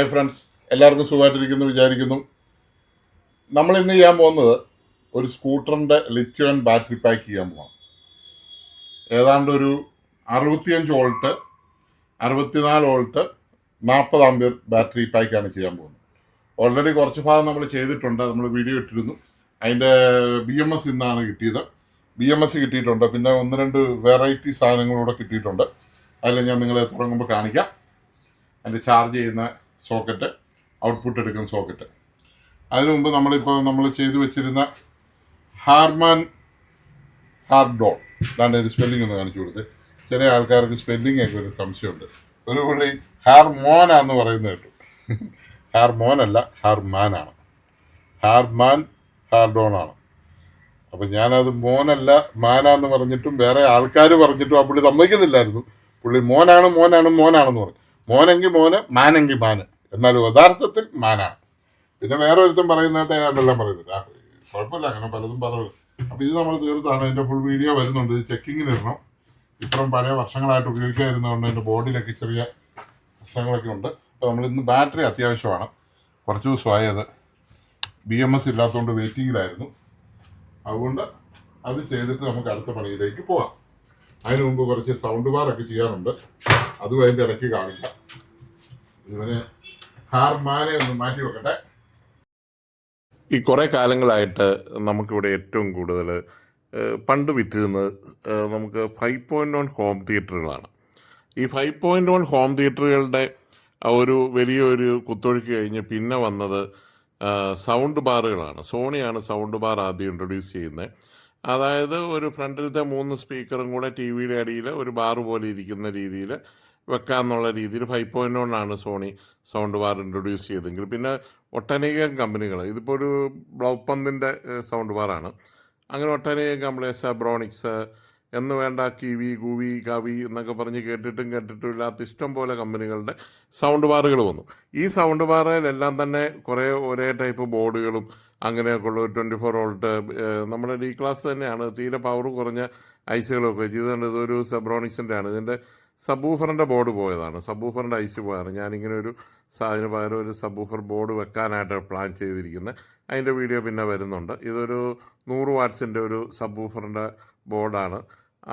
Hi friends. എല്ലാവർക്കും സുഖമായിട്ടിരിക്കുന്നു വിചാരിക്കുന്നു. നമ്മൾ ഇന്ന് ചെയ്യാൻ പോകുന്നത് ഒരു സ്കൂട്ടറിന്റെ ലിത്യോൺ ബാറ്ററി പാക്ക് ചെയ്യാൻ പോകണം ഏതാണ്ട് ഒരു അറുപത്തിയഞ്ച് വോൾട്ട് അറുപത്തിനാല് വോൾട്ട് നാൽപ്പത് ആംബിയർ ബാറ്ററി പാക്കാണ് ചെയ്യാൻ പോകുന്നത്. ഓൾറെഡി കുറച്ച് ഭാഗം നമ്മൾ ചെയ്തിട്ടുണ്ട്. നമ്മൾ വീഡിയോ ഇട്ടിരുന്നു. അതിന്റെ ബി എം എസ് ഇന്നാണ് കിട്ടിയത്. ബി എം എസ് കിട്ടിയിട്ടുണ്ട്. പിന്നെ ഒന്ന് രണ്ട് വെറൈറ്റി സാധനങ്ങളൂടെ കിട്ടിയിട്ടുണ്ട്. അതിൽ ഞാൻ നിങ്ങളെ തുടങ്ങുമ്പോൾ കാണിക്കാം. അതിന്റെ ചാർജ് ചെയ്യുന്ന സോക്കറ്റ് ഔട്ട്പുട്ട് എടുക്കുന്ന സോക്കറ്റ്. അതിനു മുമ്പ് നമ്മളിപ്പോൾ നമ്മൾ ചെയ്തു വെച്ചിരുന്ന ഹാർമാൻ ഹാർഡോൺ. ഇതാണ്ട് ഒരു സ്പെല്ലിംഗ് ഒന്ന് കാണിച്ചു കൊടുത്ത്. ചില ആൾക്കാർക്ക് സ്പെല്ലിംഗ് ഒക്കെ ഒരു സംശയമുണ്ട്. ഒരു പുള്ളി ഹാർമോനാന്ന് പറയുന്നത് കേട്ടു. ഹാർമോനല്ല ഹാർമാനാണ്. ഹാർമാൻ ഹാർഡോൺ ആണ് അപ്പം ഞാനത് മോനല്ല മാനാന്ന് പറഞ്ഞിട്ടും വേറെ ആൾക്കാർ പറഞ്ഞിട്ടും ആ പുള്ളി സമ്മതിക്കുന്നില്ലായിരുന്നു. പുള്ളി മോനാണ് മോനാണ് മോനാണെന്ന് പറഞ്ഞു. മോനെങ്കിൽ മോന് മാനെങ്കിൽ മാന്. എന്നാൽ യഥാർത്ഥത്തിൽ മാനാണ്. പിന്നെ വേറെ ഒരുത്തും പറയുന്നതായിട്ട് ഏതാണ്ടെല്ലാം പറയുന്നത്. കുഴപ്പമില്ല അങ്ങനെ പലതും പറയുന്നത് അപ്പോൾ ഇത് നമ്മൾ തീർത്താണ്. ഇതിന്റെ ഫുൾ വീഡിയോ വരുന്നുണ്ട്. ഇത് ചെക്കിങ്ങിന് ഇടണം ഇത്രയും പല വർഷങ്ങളായിട്ട് ഉപയോഗിക്കാതിരുന്നതുകൊണ്ട് എന്റെ ബോഡിയിലൊക്കെ ചെറിയ പ്രശ്നങ്ങളൊക്കെ ഉണ്ട്. അപ്പോൾ നമ്മൾ ഇന്ന് ബാറ്ററി അത്യാവശ്യമാണ്. കുറച്ച് ദിവസമായി ബി എം എസ് ഇല്ലാത്തതുകൊണ്ട് വെയിറ്റിങ്ങിലായിരുന്നു അതുകൊണ്ട് അത് ചെയ്തിട്ട് നമുക്ക് അടുത്ത പണിയിലേക്ക് പോകാം. അതിനു മുമ്പ് കുറച്ച് സൗണ്ട് ബാർ ഒക്കെ ചെയ്യാറുണ്ട്. അതും അതിന്റെ ഇടയ്ക്ക് കാണിക്കാം. ഇവന് ഹാർമാനെ ഒന്ന് മാറ്റി വെക്കട്ടെ. ഈ കുറേ കാലങ്ങളായിട്ട് നമുക്കിവിടെ ഏറ്റവും കൂടുതൽ പണ്ട് വിറ്റിരുന്നത് നമുക്ക് ഫൈവ് പോയിന്റ് വൺ ഹോം തിയേറ്ററുകളാണ് ഈ ഫൈവ് പോയിന്റ് വൺ ഹോം തിയേറ്ററുകളുടെ ഒരു വലിയൊരു കുത്തൊഴുക്ക് കഴിഞ്ഞ് പിന്നെ വന്നത് സൗണ്ട് ബാറുകളാണ് സോണിയാണ് സൗണ്ട് ബാർ ആദ്യം ഇൻട്രൊഡ്യൂസ് ചെയ്യുന്നത്. അതായത് ഒരു ഫ്രണ്ടിലത്തെ മൂന്ന് സ്പീക്കറും കൂടെ ടി വിയുടെ അടിയിൽ ഒരു ബാർ പോലെ ഇരിക്കുന്ന രീതിയിൽ വെക്കാന്നുള്ള രീതിയിൽ ഫൈവ് പോയിന്റ് ആണ് സോണി സൗണ്ട് ബാർ ഇൻട്രൊഡ്യൂസ് ചെയ്തെങ്കിൽ പിന്നെ ഒട്ടനേകം കമ്പനികൾ ഇതിപ്പോൾ ഒരു ബ്ലൗപ്പന്തിന്റെ സൗണ്ട് ബാർ ആണ്. അങ്ങനെ ഒട്ടനേകം കമ്പനീസ് സബ്രോണിക്സ് എന്ന് വേണ്ട കിവി ഗുവി കവി എന്നൊക്കെ പറഞ്ഞ് കേട്ടിട്ടും കേട്ടിട്ടും ഇല്ലാത്ത ഇഷ്ടം പോലെ കമ്പനികളുടെ സൗണ്ട് ബാറുകൾ വന്നു. ഈ സൗണ്ട് ബാറിലെല്ലാം തന്നെ കുറേ ഒരേ ടൈപ്പ് ബോർഡുകളും അങ്ങനെയൊക്കെ ഉള്ള ഒരു ട്വന്റി ഫോർ വോൾട്ട് നമ്മുടെ ഡി ക്ലാസ് തന്നെയാണ്. തീരെ പവർ കുറഞ്ഞ ഐസുകളൊക്കെ വെച്ച്. ഇതുകൊണ്ട് ഇതൊരു സെബ്രോണിക്സിന്റെ ആണ് ഇതിന്റെ സബൂഫറിന്റെ ബോർഡ് പോയതാണ്. സബൂഫറിന്റെ ഐസ് പോയതാണ്. ഞാനിങ്ങനെ ഒരു അതിന് പകരം ഒരു സബൂഫർ ബോർഡ് വെക്കാനായിട്ട് പ്ലാൻ ചെയ്തിരിക്കുന്നത് അതിന്റെ വീഡിയോ പിന്നെ വരുന്നുണ്ട്. ഇതൊരു നൂറ് വാട്ട്സിന്റെ ഒരു സബൂഫറിന്റെ ബോർഡാണ്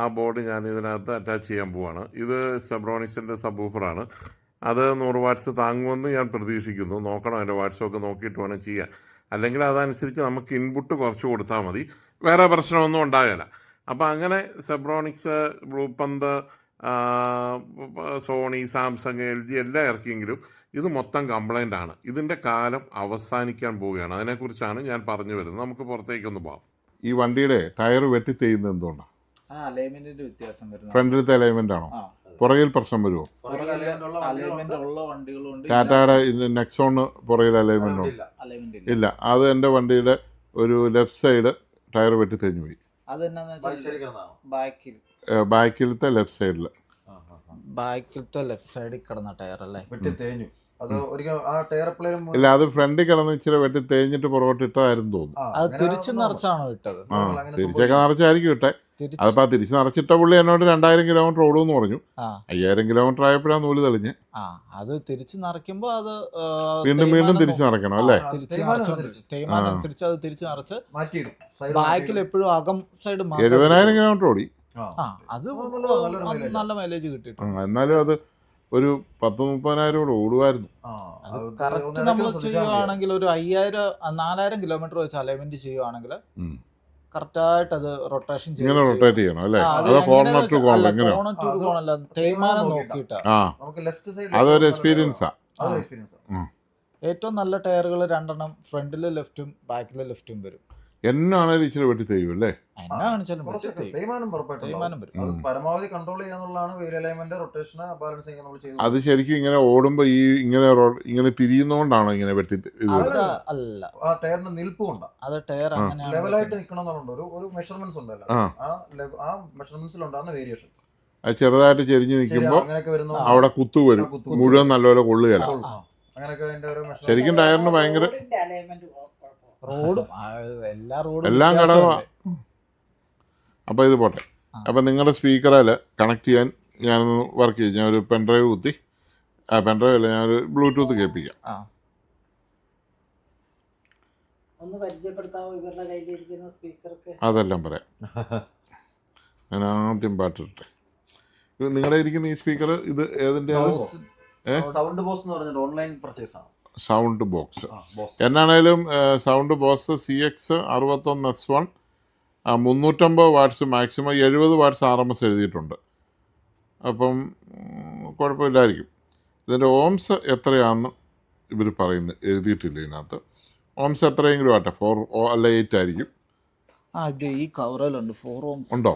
ആ ബോർഡ് ഞാൻ ഇതിനകത്ത് അറ്റാച്ച് ചെയ്യാൻ പോവാണ്. ഇത് സെബ്രോണിക്സിന്റെ സബൂഫറാണ് അത് നൂറ് വാട്ട്സ് താങ്ങുമെന്ന് ഞാൻ പ്രതീക്ഷിക്കുന്നു. നോക്കണം അതിന്റെ വാട്സൊക്കെ നോക്കിയിട്ട് വേണം ചെയ്യാൻ. അല്ലെങ്കിൽ അതനുസരിച്ച് നമുക്ക് ഇൻപുട്ട് കുറച്ച് കൊടുത്താൽ മതി. വേറെ പ്രശ്നമൊന്നും ഉണ്ടാകില്ല അപ്പോൾ അങ്ങനെ Zebronics Blaupunkt Sony Samsung L G എല്ലാം ഇറക്കിയെങ്കിലും ഇത് മൊത്തം കംപ്ലൈന്റ് ആണ്. ഇതിന്റെ കാലം അവസാനിക്കാൻ പോവുകയാണ്. അതിനെക്കുറിച്ചാണ് ഞാൻ പറഞ്ഞു വരുന്നത്. നമുക്ക് പുറത്തേക്കൊന്ന് പോകാം ഈ വണ്ടിയുടെ ടയർ വെട്ടി ചെയ്യുന്നത് എന്തുകൊണ്ടാണ് ഫ്രണ്ടിലത്തെ അലൈൻമെന്റ് ആണോ? പുറകിൽ പ്രശ്നം വരുമോ അലൈൻമെന്റ് ടാറ്റയുടെ നെക്സോണ് പുറകിൽ അലൈൻമെന്റ് ഉണ്ട്? അലൈൻമെന്റ് ഇല്ല. അത് എന്റെ വണ്ടിയുടെ ഒരു ലെഫ്റ്റ് സൈഡ് ടയർ വെട്ടി തെഞ്ഞു പോയി. ബാക്കിലത്തെ ലെഫ്റ്റ് സൈഡിൽ ബാക്കിലത്തെ ലെഫ്റ്റ് സൈഡിൽ കിടന്ന ടയർ അല്ലേ? വെട്ടി തേഞ്ഞു ഇല്ല അത് ഫ്രണ്ടിൽ കിടന്ന് ഇച്ചിരി വെട്ടി തേഞ്ഞിട്ട് പുറകോട്ട് ഇട്ടതായിരുന്നു തോന്നുന്നു. അത് തിരിച്ചു നിറച്ചാണോ ഇട്ടത്? ആ തിരിച്ചൊക്കെ നിറച്ചായിരിക്കും ഇട്ടെ. അതിപ്പോ തിരിച്ച് നിറച്ചിട്ട പുള്ളി എന്നോട് രണ്ടായിരം കിലോമീറ്റർ ഓടുമെന്ന് പറഞ്ഞു. അയ്യായിരം കിലോമീറ്റർ ആയപ്പോഴാണ് നൂൽ തെളിഞ്ഞ്. ആ അത് തിരിച്ചു നിറയ്ക്കുമ്പോ അത് വീണ്ടും വീണ്ടും തിരിച്ചു നിറക്കണം അല്ലേ? തേയ്മാനം അനുസരിച്ച്. അത് തിരിച്ച് നിറച്ച് ബാക്കിൽ. എപ്പോഴും അകം സൈഡ് എഴുപതിനായിരം കിലോമീറ്റർ ഓടി. അത് നല്ല മൈലേജ് കിട്ടി എന്നാലും അത് ഒരു പത്ത് മുപ്പതിനായിരം ഓടുമായിരുന്നു കറക്റ്റ് നമ്മൾ. ചെയ്യുവാണെങ്കിൽ ഒരു അയ്യായിരം നാലായിരം കിലോമീറ്റർ വെച്ച് അലൈൻമെന്റ് ചെയ്യുവാണെങ്കിൽ. കറക്റ്റായിട്ട് അത് റൊട്ടേഷൻ ഇങ്ങനെ റൊട്ടേറ്റ് ചെയ്യണം അല്ലേ? അതോ കോർണർ ടു കോർണർ കോർണർ തേയ്മാനം നോക്കിയിട്ടാ. അതൊരു എക്സ്പീരിയൻസാ അതൊരു എക്സ്പീരിയൻസ് ഏറ്റവും നല്ല ടയറുകൾ രണ്ടെണ്ണം ഫ്രണ്ടിൽ ലെഫ്റ്റും ബാക്കിലെ ലെഫ്റ്റും വരും. എന്നാണേലും ഇച്ചിരി വെട്ടി തെയ്യും അല്ലേ? എന്നാ കാണിച്ചാലും കുറച്ചൊക്കെ പറ്റും. തേയ്മാനം ഉറപ്പായിട്ടും തേയ്മാനം വരും. അത് ഉം. പരമാവധി കൺട്രോൾ ചെയ്യാന്നുള്ളതാണ് വീൽ അലൈൻമെന്റ് റൊട്ടേഷൻ നമ്മൾ ചെയ്യുന്നത്. അത് ശരിക്കും ഇങ്ങനെ ഓടുമ്പോ ഈ ഇങ്ങനെ റോ- ഇങ്ങനെ പിരിയുന്നോണ്ടാണോ ഇങ്ങനെ വെട്ടി ഇത് അത് അല്ല. ആ ടയറിന്റെ നിൽപ്പ് അത് ടയർ ആ. അങ്ങനെയാണ് ലെവലായിട്ട്. നിൽക്കണം ഒരു ഒരു മെഷർമെന്റ്സ് ഉണ്ടല്ലോ. ആ. ആ lev- ആ മെഷർമെന്റ്സിൽ വേരിയേഷൻസ് അത് ചെറുതായിട്ട് ചെരിഞ്ഞ് അങ്ങനെയൊക്കെ വരുന്നു അവിടെ കുത്തു വരും. കുത്തു. മുഴുവൻ നല്ലപോലെ കൊള്ളുകയില്ല. ആ, ആ. അങ്ങനെയൊക്കെ അതിന്റെ ഓരോ measurement- ശരിക്കും ടയറിന് ഭയങ്കര റോഡും എല്ലാ റോഡും എല്ലാം വ്യത്യാസമല്ലേ? അപ്പോൾ ഇത് പോട്ടെ. അപ്പൊ അപ്പോൾ നിങ്ങളുടെ സ്പീക്കറിൽ കണക്ട് ചെയ്യാൻ ഞാൻ വർക്ക് ചെയ്യും. ഞാൻ ഒരു പെൻഡ്രൈവ് കുത്തി ആ പെൻഡ്രൈവ് അല്ല ഞാനൊരു ബ്ലൂടൂത്ത് കേൾപ്പിക്കാം. ഒന്ന് പരിചയപ്പെടുത്താവോ ഇവരുടെ കയ്യിലിരിക്കുന്ന സ്പീക്കർക്ക്. അതെല്ലാം പറയാം. ഞാൻ ആദ്യം പാട്ടിട്ടെ നിങ്ങളുടെ ഇരിക്കുന്ന ഈ സ്പീക്കർ ഇത് ഏതിന്റെ ഏ? സൗണ്ട് ബോസ് എന്ന് പറഞ്ഞിട്ട് ഓൺലൈൻ പർച്ചേസ് ആണ്. Sound box. എന്നാണേലും sound box C X അറുപത്തൊന്ന് എസ് വൺ മുന്നൂറ്റമ്പത് വാട്ട്സ് മാക്സിമം എഴുപത് വാട്ട്സ് ആർ എം എസ് എഴുതിയിട്ടുണ്ട്. അപ്പം കുഴപ്പമില്ലായിരിക്കും. ഇതിന്റെ ഓംസ് എത്രയാണെന്ന് ഇവർ പറയുന്നത് എഴുതിയിട്ടില്ല ഇതിനകത്ത്? ഓംസ് എത്രയെങ്കിലും ആട്ടെ ഫോർ അല്ല എയ്റ്റ് ആയിരിക്കും. ആ ഇത് ഈ കവറിലുണ്ട് ഫോർ ഓംസ്. ഉണ്ടോ?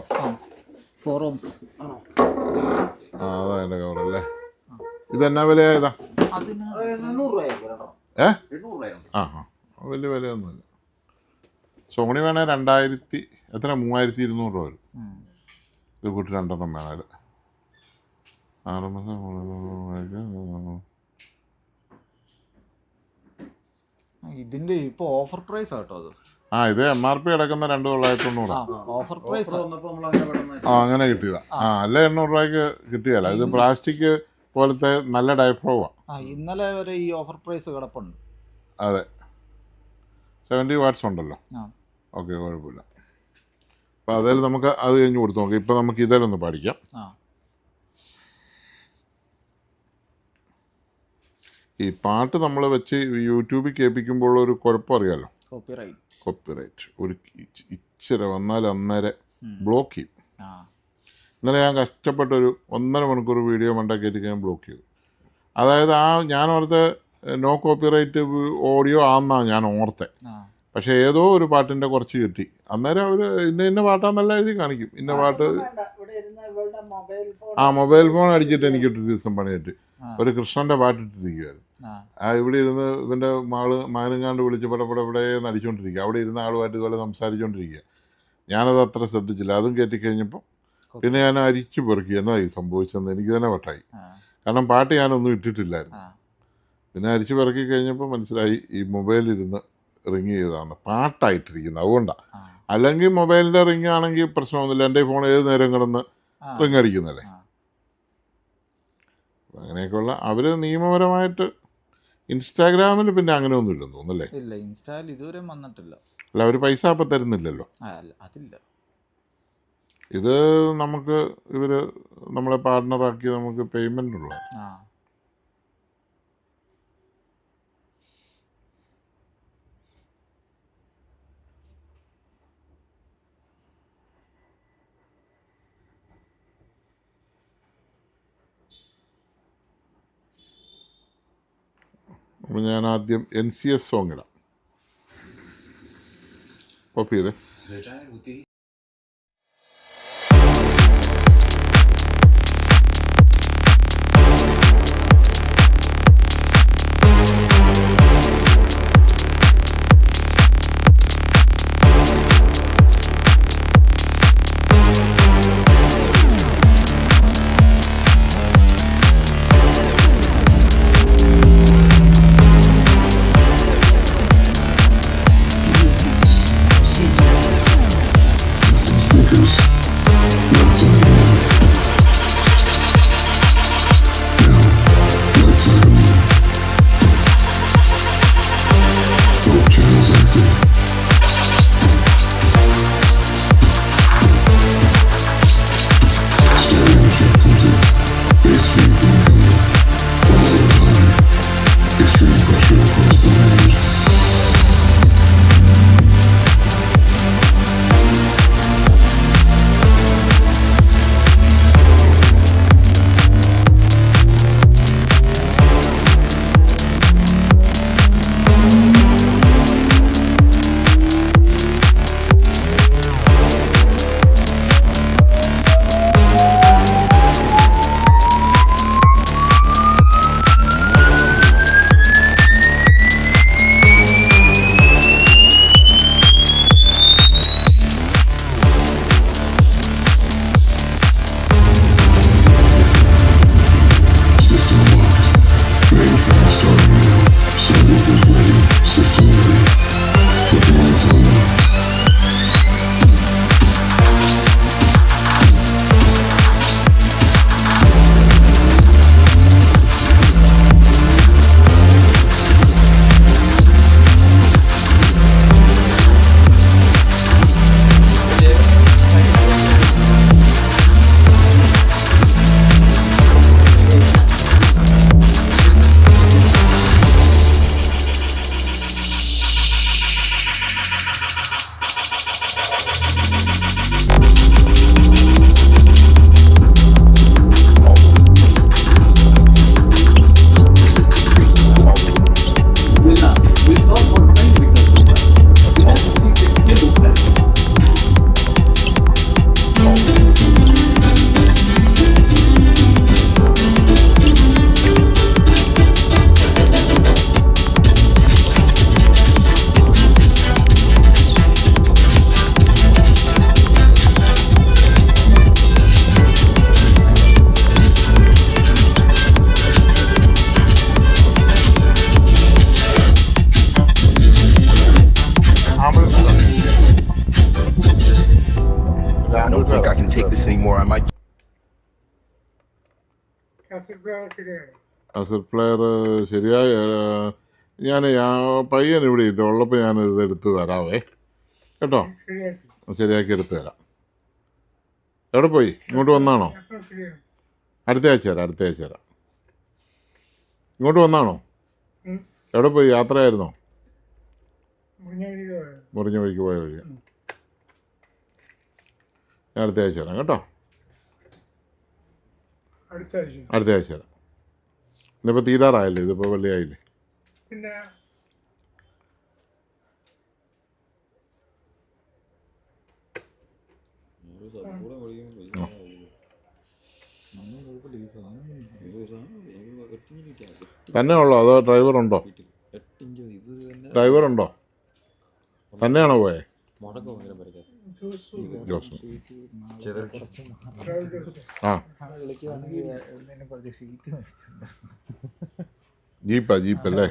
Four ohms. ആ അതാ എന്റെ കവറല്ലേ ഇതെന്നാ വില ഏതാ? ഏ? ആ ആ. വലിയ വിലയൊന്നുമില്ല. സോണി വേണേൽ രണ്ടായിരത്തി എത്ര? മൂവായിരത്തി ഇരുന്നൂറ് രൂപ വരും. ഇത് കൂട്ടി രണ്ടെണ്ണം വേണേൽ ആറ് മാസം ഇതിന്റെ ഇപ്പൊ ഓഫർ പ്രൈസ് ആട്ടോ അത്. ആ ഇത് എം ആർ പി അടക്കുന്ന രണ്ട് തൊള്ളായിരത്തി തൊണ്ണൂറ് ആ ഓഫർ പ്രൈസ് വന്നപ്പോൾ നമ്മൾ അങ്ങനെ പെട്ടെന്ന് ആ അങ്ങനെ കിട്ടിയതാ. ആ അല്ല എണ്ണൂറ് രൂപയ്ക്ക് കിട്ടിയല്ല ഇത് പ്ലാസ്റ്റിക് പോലത്തെ നല്ല ഡൈഫ്രോവാ ആ ഇന്നലെ വരെ ഈ ഓഫർ പ്രൈസ് കിടപ്പുണ്ട്. അതെ. സെവന്റി വാട്ട്സ് ഉണ്ടല്ലോ. ആ. ഓക്കെ കുഴപ്പമില്ല. അപ്പോൾ അതിൽ നമുക്ക് അത് കഴിഞ്ഞ് കൊടുത്തു നോക്കാം. ഇപ്പം നമുക്ക് ഇതിലൊന്ന് പഠിക്കാം. ആ. ഈ പാട്ട് നമ്മൾ വെച്ച് യൂട്യൂബിൽ കേൾപ്പിക്കുമ്പോൾ ഒരു കുഴപ്പം അറിയാമല്ലോ കോപ്പി റൈറ്റ് കോപ്പിറൈറ്റ് ഒരു ഇച്ച്- ഇച്ചിരി വന്നാൽ അന്നേരം ബ്ലോക്ക് ചെയ്യും. ആ. ഇന്നലെ ഞാൻ കഷ്ടപ്പെട്ടൊരു ഒന്നര മണിക്കൂർ വീഡിയോ മണ്ടാക്കിയിട്ട് ഞാൻ ബ്ലോക്ക് ചെയ്തു. അതായത് ആ ഞാൻ ഓർത്ത് നോ കോപ്പിറൈറ്റ് ഓഡിയോ ആന്നാണ് ഞാൻ ഓർത്തെ. പക്ഷേ ഏതോ ഒരു പാട്ടിന്റെ കുറച്ച് കിട്ടി. അന്നേരം അവർ ഇന്ന ഇന്ന പാട്ടാന്നല്ല എഴുതി കാണിക്കും. ഇന്ന പാട്ട് ആ മൊബൈൽ ഫോൺ അടിച്ചിട്ട് എനിക്ക് ഒരു ദിവസം പണിയിട്ട് ആ. ഒരു കൃഷ്ണന്റെ പാട്ടിട്ടിരിക്കുമായിരുന്നു ആ. ആ ഇവിടെ ഇരുന്ന് ഇവന്റെ മാൾ മാനുങ്ങാണ്ട് വിളിച്ച് പട ഇവിടെ പടയെന്ന് അടിച്ചുകൊണ്ടിരിക്കുക അവിടെ ഇരുന്ന ആളുമായിട്ട് ഇതുപോലെ സംസാരിച്ചുകൊണ്ടിരിക്കുക ഞാനത് അത്ര ശ്രദ്ധിച്ചില്ല. അതും കയറ്റിക്കഴിഞ്ഞപ്പോൾ പിന്നെ ഞാൻ അരിച്ചു പെറുക്കി. എന്നാ ഈ സംഭവിച്ചെന്ന് എനിക്ക് തന്നെ വട്ടായി. കാരണം പാട്ട് ഞാനൊന്നും ഇട്ടിട്ടില്ലായിരുന്നു. പിന്നെ അരിച്ചു പെറുക്കി കഴിഞ്ഞപ്പോൾ മനസ്സിലായി ഈ മൊബൈലിരുന്ന് റിങ് ചെയ്തതാണ്. പാട്ടായിട്ടിരിക്കുന്നത്. അതുകൊണ്ടാണ് അല്ലെങ്കിൽ മൊബൈലിന്റെ റിങ് ആണെങ്കിൽ പ്രശ്നമൊന്നുമില്ല. എന്റെ ഫോൺ ഏത് നേരം കിടന്ന് റിങ് അടിക്കുന്നല്ലേ. അങ്ങനെയൊക്കെയുള്ള അവർ നിയമപരമായിട്ട് ഇൻസ്റ്റാഗ്രാമിൽ പിന്നെ അങ്ങനെ ഒന്നും ഇല്ലെന്ന് തോന്നുന്നല്ലേ ഇല്ല. ഇതുവരെ വന്നിട്ടില്ല. അല്ല അവർ പൈസ അപ്പം തരുന്നില്ലല്ലോ. അതില്ല. ഇത് നമുക്ക് ഇവർ നമ്മളെ പാർട്ട്ണറാക്കി നമുക്ക് പേയ്മെന്റ് ഉള്ള ആ. ഞാൻ ആദ്യം എൻ സി എസ് സോങ് ഇടാം. കോപ്പി ചെയ്തേ. അസറ്റ് പ്ലെയർ ശരിയായ ഞാൻ പയ്യൻ ഇവിടെ ഇല്ല. ഉള്ളപ്പോൾ ഞാൻ ഇത് എടുത്ത് തരാവേ. കേട്ടോ? ശരിയാക്കി. എടുത്ത് തരാം. എവിടെ പോയി? ഇങ്ങോട്ട് വന്നാണോ? അടുത്ത ആഴ്ച തരാം അടുത്ത ആഴ്ച തരാം ഇങ്ങോട്ട് വന്നാണോ? എവിടെ പോയി? യാത്രയായിരുന്നോ? മുറിഞ്ഞ വഴിക്ക് പോയ വഴി ഞാൻ അടുത്ത ആഴ്ച തരാം കേട്ടോ? അടുത്ത ആഴ്ച. തരാം ഇന്നിപ്പോൾ തീരാറായല്ലേ ഇതിപ്പോൾ വെള്ളിയായില്ലേ? പിന്നെ തന്നെ ഉള്ളോ? അതോ ഡ്രൈവർ ഉണ്ടോ? ഡ്രൈവർ ഉണ്ടോ? തന്നെയാണോ പോയെ? ജോസ് ആ ജീപ്പാ ജീപ്പ് അല്ലേ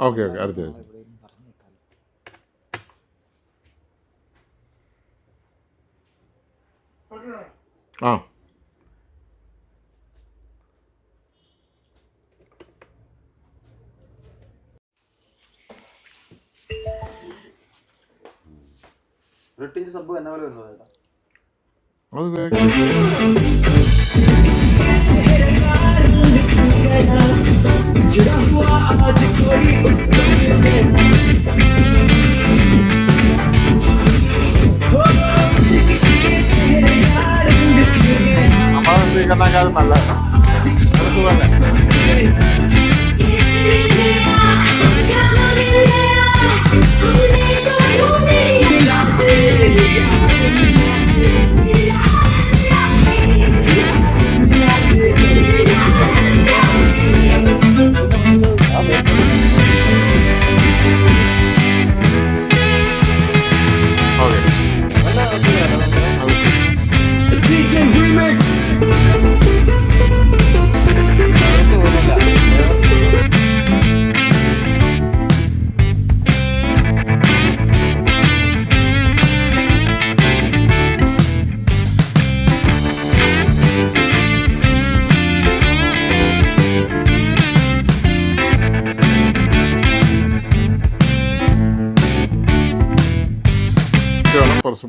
ഓക്കെ ഓക്കെ അടുത്ത. ആ. എട്ടിഞ്ച് സബ് എന്നെ പോലെ വരുന്നത് ചേട്ടാ അത് വേ- നമ്മളെ സ്വീകരണക്കാരും നല്ലതാണ്. അത് സുഖമല്ലേ? ഓക്കെ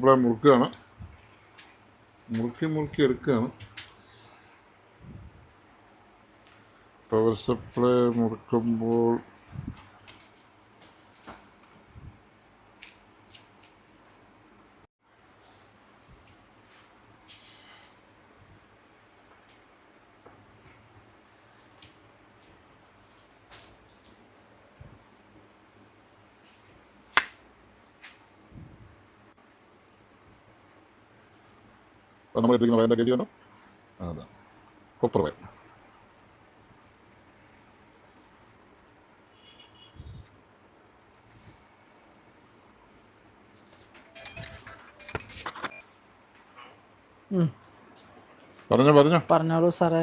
പർസപ്പിളെ മുറുക്കുകയാണ് മുറുക്കി മുറുക്കി എടുക്കുകയാണ് പവർ സപ്ലൈ മുറുക്കുമ്പോൾ വയറിന്റെ ഗതി കണ്ടോ അതാ. കൊപ്പർ വയർ പറഞ്ഞോ പറഞ്ഞോ. പറഞ്ഞോളൂ സാറേ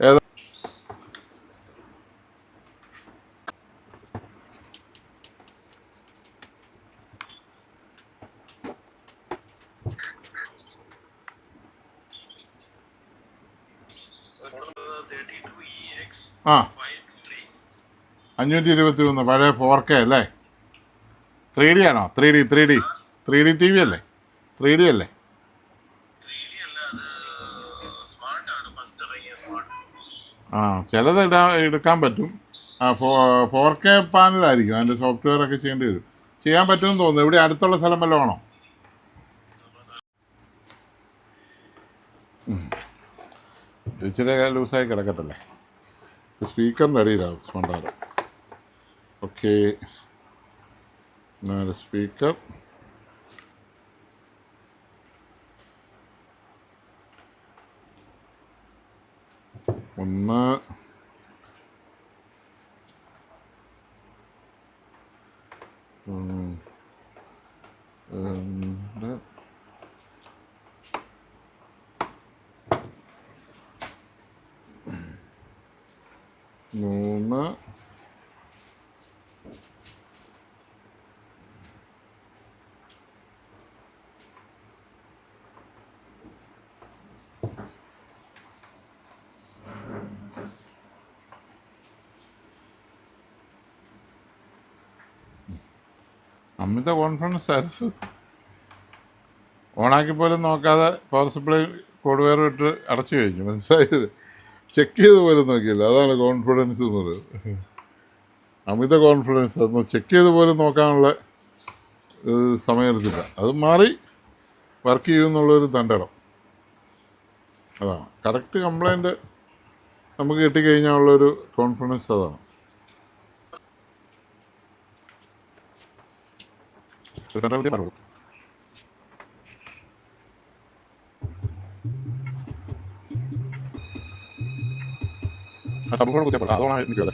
ഏതാ ആ. അഞ്ഞൂറ്റി ഇരുപത്തി മൂന്ന് പഴയ ഫോർ കെ അല്ലേ? ത്രീ ഡി ആണോ? Three D three D three D T V അല്ലേ? ത്രീ ഡി അല്ലേ? ആ ചിലത് ഇടാ എടുക്കാൻ പറ്റും. ആ ഫോ ഫോർ കെ പാനലായിരിക്കും അതിന്റെ സോഫ്റ്റ്വെയർ ഒക്കെ ചെയ്യേണ്ടി വരും. ചെയ്യാൻ പറ്റുമെന്ന് തോന്നുന്നു. ഇവിടെ അടുത്തുള്ള സ്ഥലം വല്ലതും ആണോ. ഇച്ചിരി ലൂസായി കിടക്കത്തല്ലേ? സ്പീക്കറിന്റെ അടിയിലാണ് മണ്ടാരം ഓക്കെ. നാല് സ്പീക്കർ. ഒന്ന് ഉം, രണ്ട് മൂന്ന് അമിത കോൺഫിഡൻസ് അരസ് ഓണാക്കി പോലും നോക്കാതെ പവർ സപ്ലൈ കോഡ് ഇട്ട് അടച്ചു കഴിഞ്ഞു. മനസ്സിലായത് ചെക്ക് ചെയ്ത് പോലും നോക്കിയില്ല. അതാണ് കോൺഫിഡൻസ് എന്ന് പറയുന്നത്. അമിത കോൺഫിഡൻസ് അത് ചെക്ക് ചെയ്ത് പോലും നോക്കാനുള്ള സമയമെടുത്തില്ല. അത് മാറി വർക്ക് ചെയ്യുമെന്നുള്ളൊരു തണ്ടടം. അതാണ്. കറക്റ്റ് കംപ്ലൈന്റ് നമുക്ക് കിട്ടിക്കഴിഞ്ഞാൽ ഉള്ളൊരു കോൺഫിഡൻസ് അതാണ്. രണ്ടാമത്തെ പറഞ്ഞു ആ സംഭവം കുത്തിയപ്പോൾ അതോണാണ് എനിക്കത്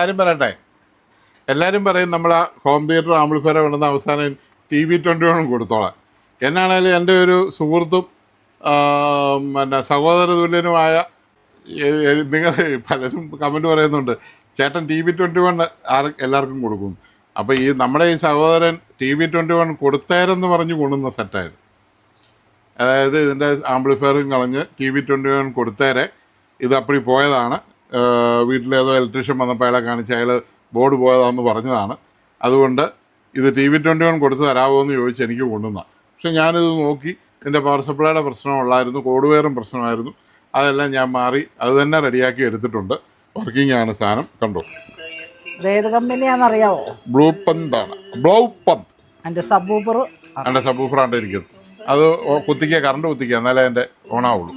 കാര്യം പറയട്ടെ. എല്ലാവരും പറയും നമ്മൾ ആ ഹോം തിയേറ്റർ ആംബ്ലിഫയർ വേണമെന്ന് അവസാനം ടി വി ട്വന്റി വണ്ണും കൊടുത്തോളാം. എന്നാണേലും എന്റെ ഒരു സുഹൃത്തും പിന്നെ സഹോദര തുല്യനുമായ നിങ്ങൾ പലരും കമന്റ് പറയുന്നുണ്ട് ചേട്ടൻ T V twenty one R എല്ലാവർക്കും കൊടുക്കും. അപ്പോൾ ഈ നമ്മുടെ ഈ സഹോദരൻ ടി വി ട്വന്റി വൺ കൊടുത്തേരെന്ന് പറഞ്ഞ് കൊണ്ടുവന്ന സെറ്റായത് അതായത് ഇതിന്റെ ആംപ്ലിഫയറും കളഞ്ഞ് ടി വി ട്വന്റി വൺ കൊടുത്തേരെ. ഇത് അപ്പടി പോയതാണ്. വീട്ടിലേതോ ഇലക്ട്രീഷ്യൻ വന്നപ്പോൾ അയാളെ കാണിച്ച് അയാൾ ബോർഡ് പോയതാണെന്ന് പറഞ്ഞതാണ്. അതുകൊണ്ട് ഇത് ടി വി ട്വന്റി വൺ കൊടുത്ത് തരാമോ എന്ന് ചോദിച്ച് എനിക്ക് കൊണ്ടുവന്ന. പക്ഷെ ഞാനിത് നോക്കി എന്റെ പവർ സപ്ലൈയുടെ പ്രശ്നമുള്ളായിരുന്നു കോഡ് വെയറും പ്രശ്നമായിരുന്നു. അതെല്ലാം ഞാൻ മാറി അത് തന്നെ റെഡിയാക്കി എടുത്തിട്ടുണ്ട്. വർക്കിംഗ് ആണ് സാധനം കണ്ടു? ഏത് കമ്പനിയാണെന്നറിയാവോ? ബ്ലൂ പന്താണ് ബ്ലൂ പന്ത് എന്റെ സബൂപ്പർ എന്റെ ഇരിക്കുന്നത്. അത് കുത്തിക്കുക കറണ്ട് കുത്തിക്കുക എന്നാലേ എന്റെ ഓണാവുള്ളൂ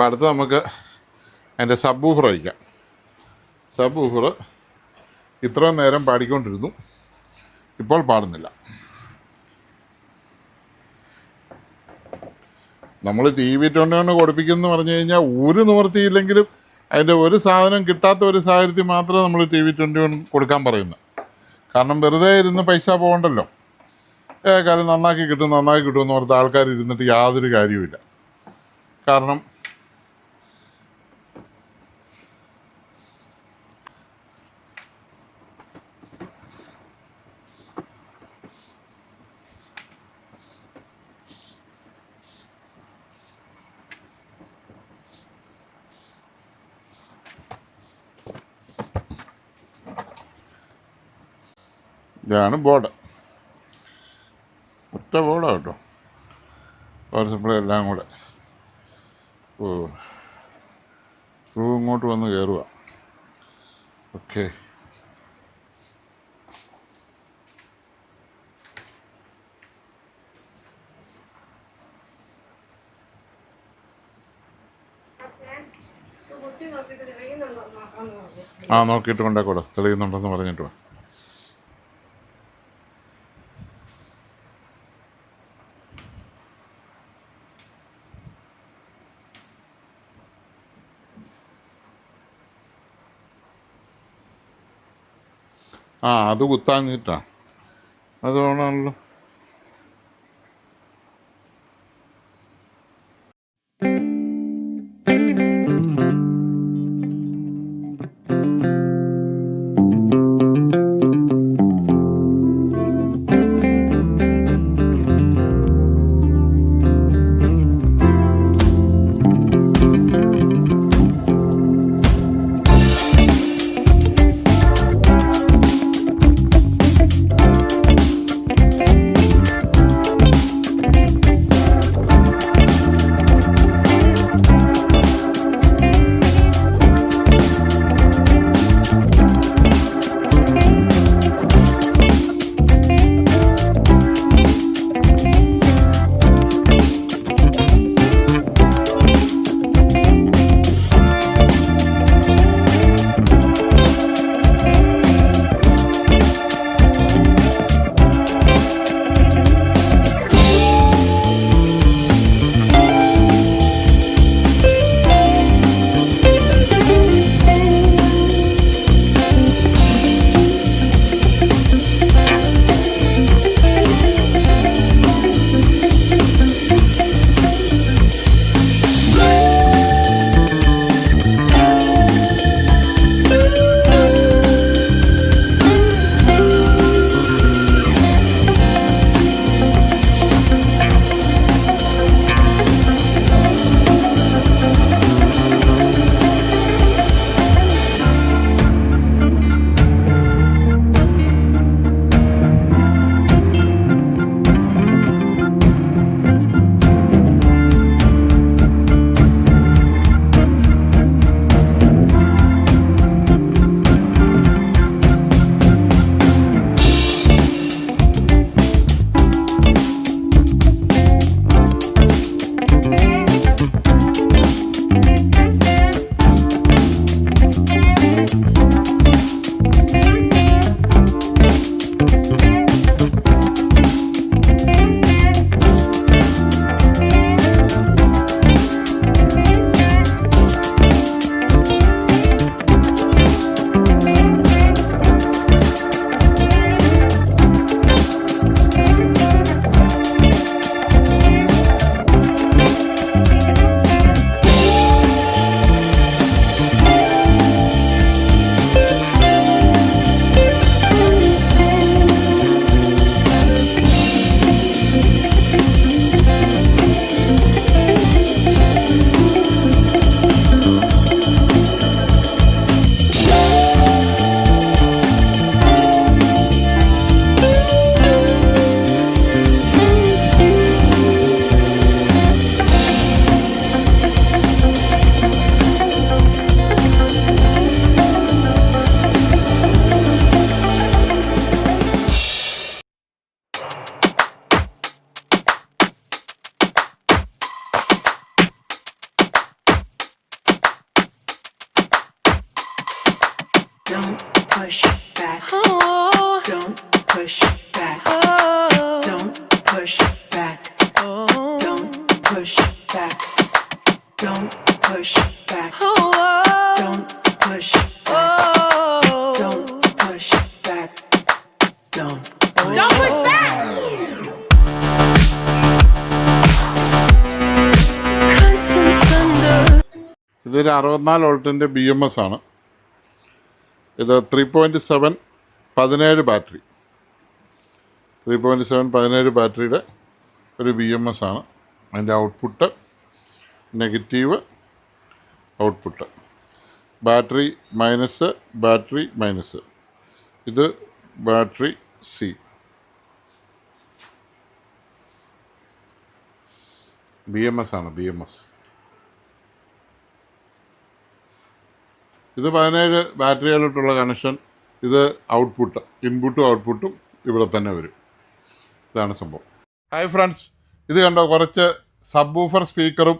അപ്പോൾ അടുത്ത് നമുക്ക് എന്റെ സബ് ഊഫർ അയക്കാം സബ് ഇത്രയും നേരം പാടിക്കൊണ്ടിരുന്നു. ഇപ്പോൾ പാടുന്നില്ല. നമ്മൾ ടി വി ട്വന്റി വണ് കൊടുപ്പിക്കുന്നു പറഞ്ഞു കഴിഞ്ഞാൽ ഒരു നിവൃത്തിയില്ലെങ്കിലും അതിന്റെ ഒരു സാധനം കിട്ടാത്ത ഒരു സാഹചര്യത്തിൽ മാത്രമേ നമ്മൾ ടി വി ട്വന്റി വൺ കൊടുക്കാൻ പറയുന്നു. കാരണം വെറുതെ ഇരുന്ന് പൈസ പോകണ്ടല്ലോ. കാര്യം നന്നാക്കി കിട്ടും നന്നാക്കി കിട്ടുമെന്ന് പറഞ്ഞ ആൾക്കാർ ഇരുന്നിട്ട് യാതൊരു കാര്യവുമില്ല. കാരണം ഇതാണ് ബോർഡ്. ഒറ്റ ബോർഡാണ് കേട്ടോ. പവർ സപ്ലൈ എല്ലാം കൂടെ. ഓ. ത്രൂ ഇങ്ങോട്ട് വന്ന് കയറുക ഓക്കെ. ആ നോക്കിയിട്ട് കൊണ്ടേ തെളിയുന്നുണ്ടെന്ന് പറഞ്ഞിട്ട് അത് കുത്താഞ്ഞിട്ടാ അത് ഇതൊരു അറുപത്തിനാല് വോൾട്ടിന്റെ ബി എം എസ് ആണ്. ഇത് ത്രീ പോയിന്റ് സെവൻ പതിനേഴ് ബാറ്ററി ത്രീ പോയിന്റ് സെവൻ പതിനേഴ് ബാറ്ററിയുടെ ഒരു ബി എം എസ് ആണ്. അതിന്റെ output negative output battery minus battery minus ഇത് ബാറ്ററി സി ബി ആണ് ബി എം എസ് ഇത് പതിനേഴ് ബാറ്ററിയിലോട്ടുള്ള കണക്ഷൻ ഇത് ഔട്ട്പുട്ട് ഇൻപുട്ടും ഔട്ട്പുട്ടും ഇവിടെ തന്നെ വരും. ഇതാണ് സംഭവം. ഹായ് ഫ്രണ്ട്സ് ഇത് കണ്ടോ കുറച്ച് സബ്ബൂഫർ സ്പീക്കറും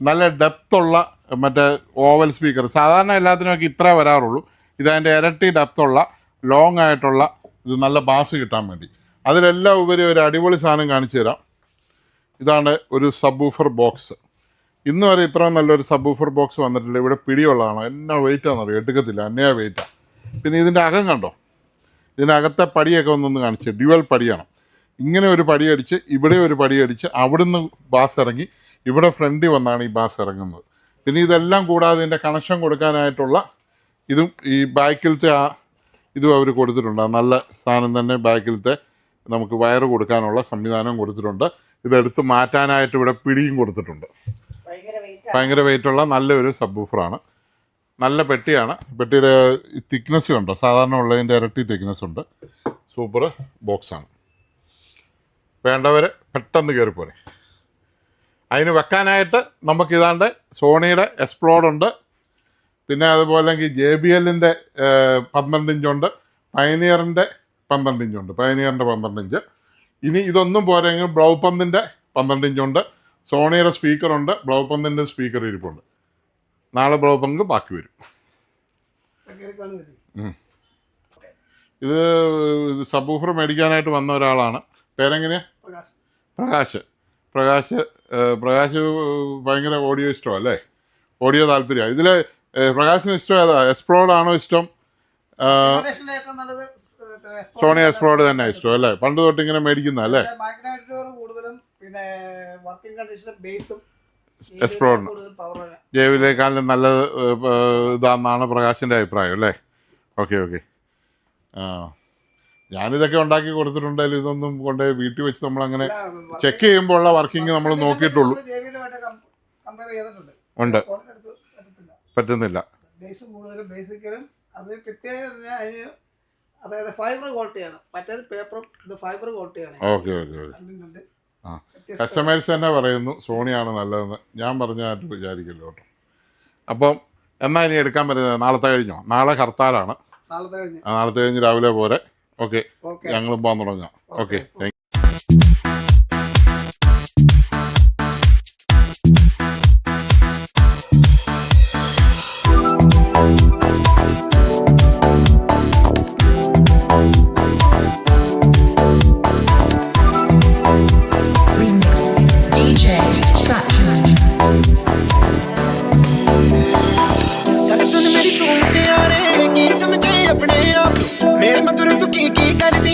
നല്ല ഡെപ്തുള്ള മറ്റേ ഓവൽ സ്പീക്കർ സാധാരണ എല്ലാത്തിനുമൊക്കെ ഇത്രേ വരാറുള്ളൂ. ഇതതിന്റെ ഇരട്ടി ഡെപ്തുള്ള ലോങ് ആയിട്ടുള്ള ഇത് നല്ല ബാസ് കിട്ടാൻ വേണ്ടി. അതിലെല്ലാം ഉപരി ഒരു അടിപൊളി സാധനം കാണിച്ചു തരാം. ഇതാണ് ഒരു സബ്ബൂഫർ ബോക്സ് ഇന്ന് വരെ ഇത്രയും നല്ലൊരു സബ്ബൂഫർ ബോക്സ് വന്നിട്ടില്ല. ഇവിടെ പിടിയുള്ളതാണ്. എന്നാ വെയിറ്റ് ആണെന്നറിയോ? എടുക്കത്തില്ല. അന്നയാ വെയിറ്റാണ് പിന്നെ ഇതിന്റെ അകം കണ്ടോ? ഇതിനകത്തെ പടിയൊക്കെ ഒന്നൊന്ന് കാണിച്ച് ഡ്യുവൽ പടിയാണ്. ഇങ്ങനെ ഒരു പടി അടിച്ച് ഇവിടെ ഒരു പടി അടിച്ച് അവിടുന്ന് ബാസ് ഇറങ്ങി ഇവിടെ ഫ്രണ്ടിൽ വന്നാണ് ഈ ബാസ് ഇറങ്ങുന്നത്. പിന്നെ ഇതെല്ലാം കൂടാതെ ഇതിന്റെ കണക്ഷൻ കൊടുക്കാനായിട്ടുള്ള ഇതും ഈ ബാക്കിലത്തെ ആ ഇതും അവർ കൊടുത്തിട്ടുണ്ട്. നല്ല സാധനം തന്നെ ബാക്കിലത്തെ നമുക്ക് വയറ് കൊടുക്കാനുള്ള സംവിധാനം കൊടുത്തിട്ടുണ്ട്. ഇതെടുത്ത് മാറ്റാനായിട്ട് ഇവിടെ പിടിയും കൊടുത്തിട്ടുണ്ട്. ഭയങ്കര വെയിറ്റുള്ള നല്ലൊരു സബ് ഊഫറാണ് നല്ല പെട്ടിയാണ്. പെട്ടിയുടെ തിക്നെസ് ഉണ്ടോ സാധാരണ ഉള്ളതിന്റെ ഇരട്ടി തിക്നെസ് ഉണ്ട്. സൂപ്പർ ബോക്സാണ് വേണ്ടവർ പെട്ടെന്ന് കയറിപ്പോരെ അതിന് വെക്കാനായിട്ട് നമുക്കിതാണ്ട് സോണിയുടെ എക്സ്പ്ലോഡ് ഉണ്ട്. പിന്നെ അതുപോലെ ജെ ബി എല്ലിന്റെ പന്ത്രണ്ട് ഇഞ്ചുണ്ട് പയനിയറിന്റെ പന്ത്രണ്ട് ഇഞ്ചുണ്ട് പയനിയറിന്റെ പന്ത്രണ്ട് ഇഞ്ച്. ഇനി ഇതൊന്നും പോരെങ്കിൽ ബ്ലൗ പന്തിന്റെ പന്ത്രണ്ട് ഇഞ്ചുണ്ട് സോണിയുടെ സ്പീക്കറുണ്ട് ബ്ലൗ പന്തിന്റെ സ്പീക്കർ ഇരിപ്പുണ്ട്. നാളെ ബ്ലൗ പങ്ക് ബാക്കി വരും. ഇത് സബൂഫർ മേടിക്കാനായിട്ട് വന്ന ഒരാളാണ്. പേരെങ്ങനെയാ? പ്രകാശ്. പ്രകാശ്. പ്രകാശ് ഭയങ്കര ഓഡിയോ ഇഷ്ടമാണ് അല്ലേ ഓഡിയോ താല്പര്യമാണ്. ഇതിൽ പ്രകാശിന് ഇഷ്ടം? ഏതാ എക്സ്പ്ലോഡ് ആണോ ഇഷ്ടം സോണി എക്സ്പ്ലോർഡ് തന്നെ ഇഷ്ടം അല്ലേ? പണ്ട് തൊട്ട് ഇങ്ങനെ മേടിക്കുന്ന അല്ലേ? എക്സ്പ്ലോർഡ് പിന്നെ വർക്കിംഗ് കണ്ടീഷനും ബേസും ജൈവിലേക്കാളും നല്ല ഇതാണെന്നാണ് പ്രകാശിന്റെ അഭിപ്രായം അല്ലേ? ഓക്കെ ഓക്കെ ആ ഞാനിതൊക്കെ ഉണ്ടാക്കി കൊടുത്തിട്ടുണ്ടെങ്കിലും ഇതൊന്നും കൊണ്ട് വീട്ടിൽ വെച്ച് നമ്മൾ അങ്ങനെ ചെക്ക് ചെയ്യുമ്പോൾ ഉള്ള വർക്കിംഗ് നമ്മൾ നോക്കിയിട്ടുള്ളൂ. ഉണ്ട്. പറ്റുന്നില്ല. ബേസ് കൂടുതലും ബേസിക്കലും അത് പ്രത്യേകം അതിന് അതായത് ഫൈബർ ക്വാളിറ്റിയാണ് മറ്റേത് പേപ്പറും ഇത് ഫൈബർ ക്വാളിറ്റിയാണ് ഓക്കെ ഓക്കെ ഓക്കെ അതിനുണ്ട്. ആ. കസ്റ്റമേഴ്സ് തന്നെ പറയുന്നു സോണിയാണ് നല്ലതെന്ന്. ഞാൻ പറഞ്ഞതായിട്ട് വിചാരിക്കില്ല കേട്ടോ. അപ്പം എന്നാ ഇനി എടുക്കാൻ പറ്റുന്നത്? നാളത്തെ കഴിഞ്ഞോ? നാളെ ഹർത്താലാണ്. നാളത്തെ കഴിഞ്ഞ്. ആ, നാളത്തെ കഴിഞ്ഞ് രാവിലെ പോരെ. ഓക്കെ ഓക്കെ ഞങ്ങളും പോകാൻ തുടങ്ങാം. Okay thank